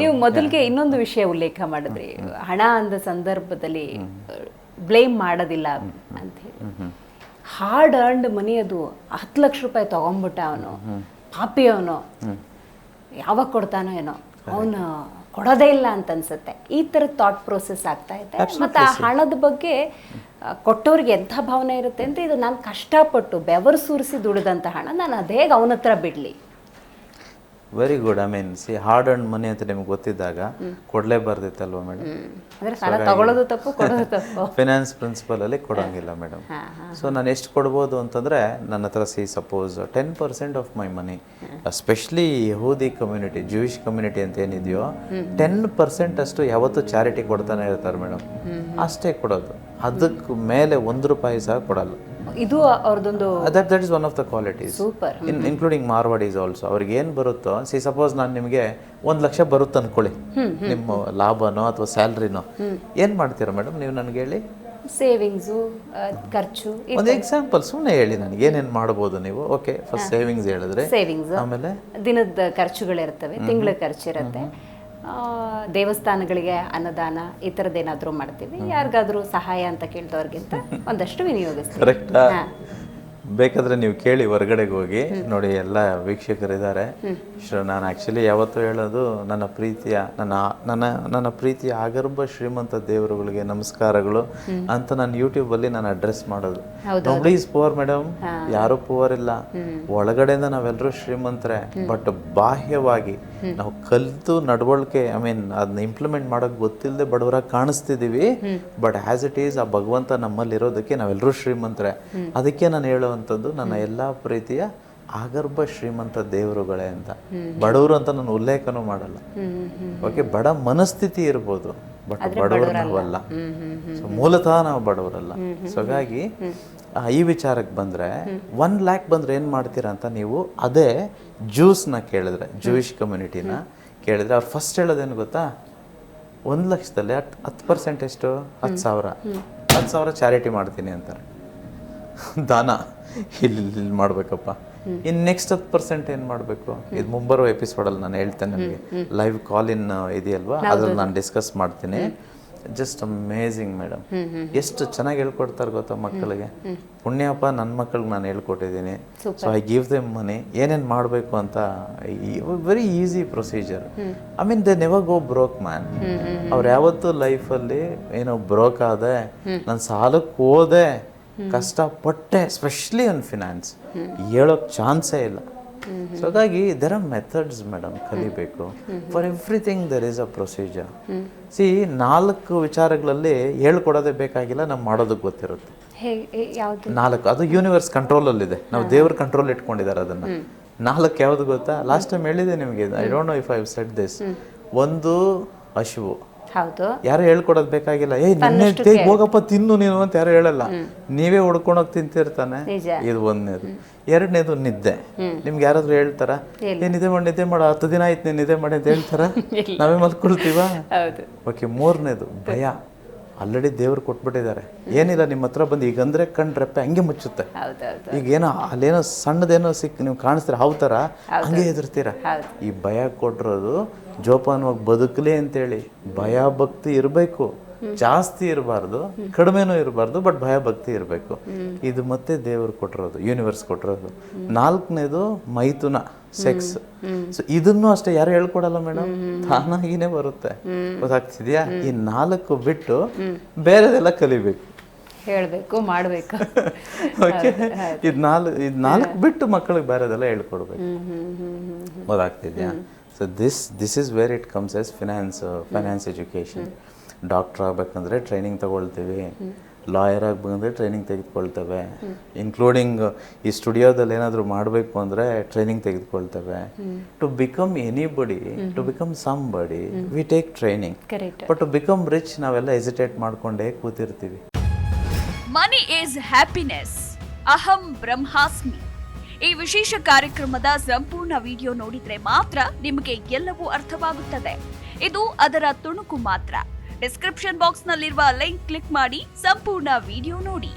ನೀವು ಮೊದಲಿಗೆ ಇನ್ನೊಂದು ವಿಷಯ ಉಲ್ಲೇಖ ಮಾಡಿದ್ರಿ. ಹಣ ಅಂದ ಸಂದರ್ಭದಲ್ಲಿ ಬ್ಲೇಮ್ ಮಾಡೋದಿಲ್ಲ ಅಂತ ಹೇಳಿ. ಹಾರ್ಡ್ ಅರ್ನ್ಡ್ ಮನಿ ಅದು ಹತ್ತು ಲಕ್ಷ ರೂಪಾಯಿ ತಗೊಂಡ್ಬಿಟ್ಟ ಅವನು. ಪಾಪಿ ಅವನು. ಯಾವಾಗ ಕೊಡ್ತಾನೋ ಏನೋ. ಅವನು ಕೊಡೋದೇ ಇಲ್ಲ ಅಂತ ಅನ್ಸುತ್ತೆ. ಈ ಥರ ಥಾಟ್ ಪ್ರೋಸೆಸ್ ಆಗ್ತಾ ಇದೆ. ಮತ್ತು ಆ ಹಣದ ಬಗ್ಗೆ ಕೊಟ್ಟವ್ರಿಗೆ ಎಂಥ ಭಾವನೆ ಇರುತ್ತೆ ಅಂದರೆ ಇದು ನಾನು ಕಷ್ಟಪಟ್ಟು ಬೆವರು ಸುರಿಸಿ ದುಡಿದಂಥ ಹಣ ನಾನು ಅದೇ ಅವನ ಹತ್ರ ಬಿಡಲಿ. Very good I mean see hard and money ಅಂತ ನಿಮ್ಗೆ ಗೊತ್ತಿದ್ದಾಗ ಕೊಡ್ಲೇಬಾರ್ದಿತ್ತಲ್ವಾ ಮೇಡಮ್ ಫಿನಾನ್ಸ್ ಪ್ರಿನ್ಸಿಪಲ್ ಅಲ್ಲಿ ಕೊಡೋಂಗಿಲ್ಲ ಮೇಡಮ್ ಸೊ ನಾನು ಎಷ್ಟು ಕೊಡ್ಬೋದು ಅಂತಂದ್ರೆ ನನ್ನ ಹತ್ರ see suppose ten percent of my money especially ಯಹೂದಿ community Jewish community ಅಂತ ಏನಿದೆಯೋ ಟೆನ್ ಪರ್ಸೆಂಟ್ ಅಷ್ಟು ಯಾವತ್ತೂ ಚಾರಿಟಿ ಕೊಡ್ತಾನೆ ಇರ್ತಾರೆ ಮೇಡಮ್ ಅಷ್ಟೇ ಕೊಡೋದು. ಅದಕ್ಕೆ ಮೇಲೆ ಒಂದು ರೂಪಾಯಿ ಸಹ ಕೊಡಲ್ಲ. ಇದು ಅವ್ರದ್ದೊಂದು that that is one of the qualities super in including Marwaris also ಅವ್ರಿಗೆ ಏನು ಬರುತ್ತೋ ಸಿ ಸಪೋಸ್ ನಾನು ನಿಮಗೆ ಒಂದು ಲಕ್ಷ ಬರುತ್ತೆ ಅನ್ಕೊಳ್ಳಿ. ನಿಮ್ಮ ಲಾಭನೋ ಅಥವಾ ಸ್ಯಾಲ್ರಿನೋ. ಏನು ಮಾಡ್ತೀರಾ ಮೇಡಮ್? ನೀವು ನನಗೆ ಹೇಳಿ. ಸೇವಿಂಗ್ಸು ಖರ್ಚು ಒಂದು ಎಕ್ಸಾಂಪಲ್ ಸುಮ್ಮನೆ ಹೇಳಿ ನನಗೆ. ಏನೇನು ಮಾಡ್ಬೋದು ನೀವು? ಓಕೆ ಫಸ್ಟ್ ಸೇವಿಂಗ್ಸ್ ಹೇಳಿದ್ರೆ. ಸೇವಿಂಗ್ಸ್ ಆಮೇಲೆ? ದಿನದ ಖರ್ಚುಗಳಿರ್ತವೆ ತಿಂಗಳ ಖರ್ಚಿರುತ್ತೆ. ಆ, ದೇವಸ್ಥಾನಗಳಿಗೆ ಅನ್ನದಾನ ಈ ಥರದ್ದೇನಾದರೂ ಮಾಡ್ತೀವಿ. ಯಾರಿಗಾದ್ರೂ ಸಹಾಯ ಅಂತ ಕೇಳ್ದವ್ರಿಗಿಂತ ಒಂದಷ್ಟು ವಿನಿಯೋಗಿಸ್ತೀವಿ. ಕರೆಕ್ಟಾ ಬೇಕಾದ್ರೆ ನೀವು ಕೇಳಿ ಹೊರಗಡೆಗೆ ಹೋಗಿ. ನೋಡಿ ಎಲ್ಲ ವೀಕ್ಷಕರಿದ್ದಾರೆ ಇದ್ದಾರೆ. ನಾನು ಆ್ಯಕ್ಚುಲಿ ಯಾವತ್ತೂ ಹೇಳೋದು ನನ್ನ ಪ್ರೀತಿಯ ನನ್ನ ನನ್ನ ನನ್ನ ಪ್ರೀತಿಯ ಆಗರ್ಭ ಶ್ರೀಮಂತ ದೇವರುಗಳಿಗೆ ನಮಸ್ಕಾರಗಳು ಅಂತ ನಾನು ಯೂಟ್ಯೂಬಲ್ಲಿ ನಾನು ಅಡ್ರೆಸ್ ಮಾಡೋದು. ಪ್ಲೀಸ್ ಪುವರ್ ಮೇಡಮ್ ಯಾರು ಪುವರ್ ಇಲ್ಲ. ಒಳಗಡೆಯಿಂದ ನಾವೆಲ್ಲರೂ ಶ್ರೀಮಂತರೇ. ಬಟ್ ಬಾಹ್ಯವಾಗಿ ನಾವು ಕಲಿತು ನಡವಳಿಕೆ ಐ ಮೀನ್ ಅದನ್ನ ಇಂಪ್ಲಿಮೆಂಟ್ ಮಾಡೋಕೆ ಗೊತ್ತಿಲ್ಲದೆ ಬಡವರಾಗಿ ಕಾಣಿಸ್ತಿದ್ದೀವಿ ಬಟ್ ಆ್ಯಸ್ ಇಟ್ ಈಸ್ ಆ ಭಗವಂತ ನಮ್ಮಲ್ಲಿ ಇರೋದಕ್ಕೆ ನಾವೆಲ್ಲರೂ ಶ್ರೀಮಂತರೇ. ಅದಕ್ಕೆ ನಾನು ಹೇಳುವಂಥದ್ದು ನನ್ನ ಎಲ್ಲ ಪ್ರೀತಿಯ ಆಗರ್ಭ ಶ್ರೀಮಂತ ದೇವರುಗಳೇ ಅಂತ. ಬಡವರು ಅಂತ ನಾನು ಉಲ್ಲೇಖನೂ ಮಾಡಲ್ಲ. ಓಕೆ ಬಡ ಮನಸ್ಥಿತಿ ಇರ್ಬೋದು ಬಟ್ ಬಡವರು ನಾವಲ್ಲ ಸೊ ಮೂಲತಃ ನಾವು ಬಡವರಲ್ಲ. ಸೊ ಹಾಗಾಗಿ ಈ ವಿಚಾರಕ್ಕೆ ಬಂದರೆ ಒನ್ ಲ್ಯಾಕ್ ಬಂದರೆ ಏನು ಮಾಡ್ತೀರಾ ಅಂತ ನೀವು ಅದೇ ಜ್ಯೂಸ್ನ ಕೇಳಿದ್ರೆ ಜೂಯಿಷ್ ಕಮ್ಯುನಿಟಿನ ಕೇಳಿದ್ರೆ ಅವ್ರು ಫಸ್ಟ್ ಹೇಳೋದೇನು ಗೊತ್ತಾ? ಒಂದು ಲಕ್ಷದಲ್ಲಿ ಹತ್ತು ಹತ್ತು ಪರ್ಸೆಂಟ್ ಎಷ್ಟು? ಹತ್ತು ಸಾವಿರ. ಹತ್ತು ಸಾವಿರ ಚಾರಿಟಿ ಮಾಡ್ತೀನಿ ಅಂತಾರೆ. ದಾನ ಇಲ್ಲಿ ಇಲ್ಲಿ ಮಾಡ್ಬೇಕಪ್ಪ. ಇನ್ ಇನ್ನು ನೆಕ್ಸ್ಟ್ ಹತ್ತು ಪರ್ಸೆಂಟ್ ಏನು ಮಾಡಬೇಕು? ಇದು ಮುಂಬರುವ ಎಪಿಸೋಡಲ್ಲಿ ನಾನು ಹೇಳ್ತೇನೆ ನಿಮಗೆ. ಲೈವ್ ಕಾಲ್ ಇನ್ ಇದೆಯಲ್ವಾ? ಅದ್ರಲ್ಲಿ ನಾನು ಡಿಸ್ಕಸ್ ಮಾಡ್ತೀನಿ. ಜಸ್ಟ್ ಅಮೇಝಿಂಗ್ ಮೇಡಮ್ ಎಷ್ಟು ಚೆನ್ನಾಗಿ ಹೇಳ್ಕೊಡ್ತಾರೆ ಗೊತ್ತಾ ಮಕ್ಕಳಿಗೆ? ಪುಣ್ಯಪ್ಪ ನನ್ನ ಮಕ್ಕಳಿಗೆ ನಾನು ಹೇಳ್ಕೊಟ್ಟಿದ್ದೀನಿ. So I give them money ಏನೇನು ಮಾಡಬೇಕು ಅಂತ very easy procedure I mean they never go broke man ಅವ್ರು ಯಾವತ್ತೂ ಲೈಫಲ್ಲಿ ಏನೋ ಬ್ರೋಕ್ ಆದೆ ನಾನು ಸಾಲಕ್ಕೆ ಹೋದೆ ಕಷ್ಟಪಟ್ಟೆ ಸ್ಪೆಷಲಿ ಆನ್ ಫಿನಾನ್ಸ್ ಹೇಳೋಕ್ ಚಾನ್ಸೇ ಇಲ್ಲ. ಸೊ ಹಾಗಾಗಿ ದೆರ್ ಆರ್ ಮೆಥಡ್ಸ್ ಮೇಡಮ್ ಕಲಿಬೇಕು. For everything there is a procedure see ನಾಲ್ಕು ವಿಚಾರಗಳಲ್ಲಿ ಹೇಳ್ಕೊಡೋದೇ ಬೇಕಾಗಿಲ್ಲ ನಾವು ಮಾಡೋದಕ್ಕೆ ಗೊತ್ತಿರುತ್ತೆ. ನಾಲ್ಕು ಅದು ಯೂನಿವರ್ಸ್ ಕಂಟ್ರೋಲಲ್ಲಿದೆ ನಾವು ದೇವ್ರ ಕಂಟ್ರೋಲ್ ಇಟ್ಕೊಂಡಿದ್ದಾರೆ ಅದನ್ನ. ನಾಲ್ಕು ಯಾವುದು ಗೊತ್ತಾ? ಲಾಸ್ಟ್ ಟೈಮ್ ಹೇಳಿದೆ ನಿಮಗೆ I don't know if I said this ಒಂದು ಹಶುವು ಹೌದು. ಯಾರು ಹೇಳ್ಕೊಡೋದು ಬೇಕಾಗಿಲ್ಲ. ಏ ನಿನ್ನೆ ತೇಗ್ ಹೋಗಪ್ಪ ತಿನ್ನು ನೀನು ಅಂತ ಯಾರು ಹೇಳಲ್ಲ. ನೀವೇ ಹುಡ್ಕೊಂಡೋಗಿ ತಿಂತಿರ್ತಾನೆ. ಇದು ಒಂದನೇದು. ಎರಡನೇದು ನಿದ್ದೆ. ನಿಮ್ಗೆ ಯಾರಾದ್ರೂ ಹೇಳ್ತಾರ? ಏ ನಿದ್ದೆ ಮಾಡಿ ನಿದ್ದೆ ಮಾಡ ಹತ್ತು ದಿನ ಆಯ್ತು ನೀನು ನಿದ್ದೆ ಮಾಡಿ ಅಂತ ಹೇಳ್ತಾರ? ನಾವೇ ಮಲ್ಕೊಳ್ತೀವ? ಓಕೆ ಮೂರನೇದು ಭಯ. ಆಲ್ರೆಡಿ ದೇವ್ರು ಕೊಟ್ಬಿಟ್ಟಿದ್ದಾರೆ. ಏನಿಲ್ಲ ನಿಮ್ಮ ಹತ್ರ ಬಂದು ಈಗ ಅಂದ್ರೆ ಕಣ್ರೆಪ್ಪೆ ಹಂಗೆ ಮುಚ್ಚುತ್ತೆ. ಈಗ ಏನೋ ಅಲ್ಲೇನೋ ಸಣ್ಣದೇನೋ ಸಿಕ್ ನೀವು ಕಾಣಿಸ್ತೀರ ಹಾವ್ ಥರ ಹಂಗೆ ಎದುರ್ತೀರ ಈ ಭಯ ಕೊಟ್ಟಿರೋದು ಜೋಪಾನವಾಗಿ ಬದುಕಲಿ ಅಂತೇಳಿ. ಭಯ ಭಕ್ತಿ ಇರಬೇಕು. ಜಾಸ್ತಿ ಇರಬಾರ್ದು ಕಡಿಮೆನೂ ಇರಬಾರ್ದು ಬಟ್ ಭಯ ಭಕ್ತಿ ಇರಬೇಕು. ಇದು ಮತ್ತೆ ದೇವರು ಕೊಟ್ಟಿರೋದು ಯೂನಿವರ್ಸ್ ಕೊಟ್ಟಿರೋದು. ನಾಲ್ಕನೇದು ಮೈಥುನ ಸೆಕ್ಸ್ ಸೊ ಇದನ್ನು ಅಷ್ಟೇ ಯಾರು ಹೇಳ್ಕೊಡಲ್ಲ ಮೇಡಮ್? ತಾನಾಗಿನೇ ಬರುತ್ತೆ. ಗೊತ್ತಾಗ್ತಿದ್ಯಾ? ಈ ನಾಲ್ಕು ಬಿಟ್ಟು ಬೇರೆದೆಲ್ಲ ಕಲಿಬೇಕು. ಹೇಳಬೇಕು ಮಾಡಬೇಕು. ಓಕೆ ಇದು ನಾಲ್ಕು ಇದು ನಾಲ್ಕು ಬಿಟ್ಟು ಮಕ್ಕಳಿಗೆ ಬೇರೆದೆಲ್ಲ ಹೇಳ್ಕೊಡ್ಬೇಕು. ಗೊತ್ತಾಗ್ತಿದ್ಯಾ? So this this is where it comes is finance finance education doctor ಆಗಬೇಕಂದ್ರೆ ಟ್ರೈನಿಂಗ್ ತಗೊಳ್ತೀವಿ. ಲಾಯರ್ ಆಗಬೇಕಂದ್ರೆ ಟ್ರೈನಿಂಗ್ ತೆಗೆದುಕೊಳ್ತೇವೆ. ಇನ್ಕ್ಲೂಡಿಂಗ್ ಈ ಸ್ಟುಡಿಯೋದಲ್ಲಿ ಏನಾದರೂ ಮಾಡಬೇಕು ಅಂದರೆ training ತೆಗೆದುಕೊಳ್ತೇವೆ. To become anybody to become somebody we take training but to become rich ನಾವೆಲ್ಲ ಎಸಿಟೇಟ್ ಮಾಡಿಕೊಂಡೇ ಕೂತಿರ್ತೀವಿ. ಮನಿ ಈಸ್ ಹ್ಯಾಪಿನೆಸ್ ಅಹಂ ಬ್ರಹ್ಮಾಸ್ಮಿ ಈ ವಿಶೇಷ ಕಾರ್ಯಕ್ರಮದ ಸಂಪೂರ್ಣ ವಿಡಿಯೋ ನೋಡಿದ್ರೆ ಮಾತ್ರ ನಿಮಗೆ ಎಲ್ಲವೂ ಅರ್ಥವಾಗುತ್ತದೆ. ಇದು ಅದರ ತುಣುಕು ಮಾತ್ರ. ಡಿಸ್ಕ್ರಿಪ್ಷನ್ ಬಾಕ್ಸ್ನಲ್ಲಿರುವ ಲಿಂಕ್ ಕ್ಲಿಕ್ ಮಾಡಿ ಸಂಪೂರ್ಣ ವಿಡಿಯೋ ನೋಡಿ.